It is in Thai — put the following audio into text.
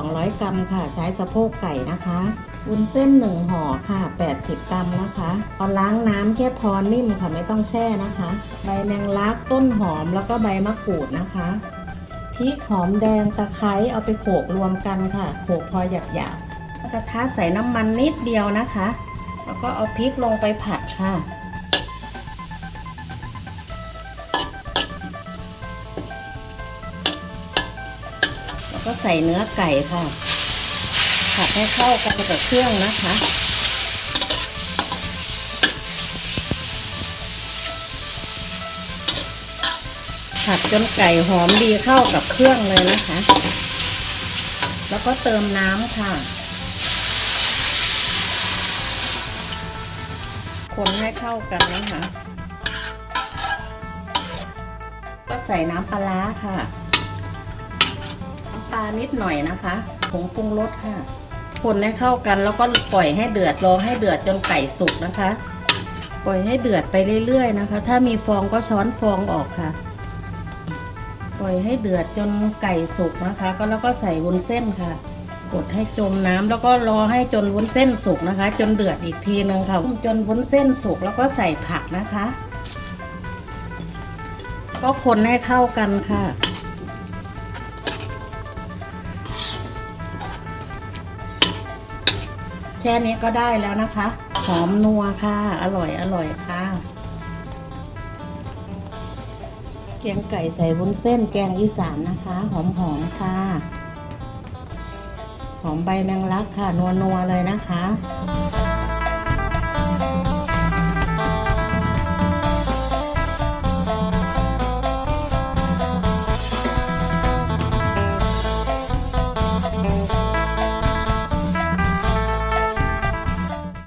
200 กรัมค่ะ ใช้สะโพกไก่นะคะวุ้นเส้น1ห่อค่ะ 80 กรัมนะคะเอาล้างน้ำแค่พอนิ่มค่ะไม่ต้องแช่นะคะ ใบแมงลักต้นหอมแล้วก็ใบมะกรูดนะคะพริกหอมแดงตะไคร้เอาไปโขลกรวมกันค่ะ โขลกพอหยาบๆกระทะใส่น้ำมันนิดเดียวนะคะ แล้วก็เอาพริกลงไปผัดค่ะ ก็ใส่เนื้อไก่ค่ะผัดให้เข้ากันกับเครื่องนะคะผัดจนไก่หอมดีเข้ากับเครื่องเลยนะคะ แล้วก็เติมน้ำค่ะ คนให้เข้ากันนะคะ ก็ใส่น้ำปลาร้าค่ะ น้ำปลานิดหน่อยนะคะผงปรุงรสค่ะ คนให้เข้ากันแล้วก็ปล่อยให้เดือดรอให้เดือดจนไก่สุกนะคะ ปล่อยให้เดือดไปเรื่อยๆนะคะ ถ้ามีฟองก็ช้อนฟองออกค่ะ ปล่อยให้เดือดจนไก่สุกนะคะ ก็แล้วก็ใส่วุ้นเส้นค่ะ กดให้จมน้ำแล้วก็รอให้จนวุ้นเส้นสุกนะคะ จนเดือดอีกทีนึงค่ะ จนวุ้นเส้นสุกแล้วก็ใส่ผักนะคะ ก็คนให้เข้ากันค่ะ แค่นี้ก็ได้แล้วนะคะ หอมนัวค่ะ อร่อยอร่อยค่ะ แกงไก่ใส่วุ้นเส้นแกงอีสานนะคะ หอมหอมค่ะ หอมใบแมงลักค่ะ นัวนัวเลยนะคะ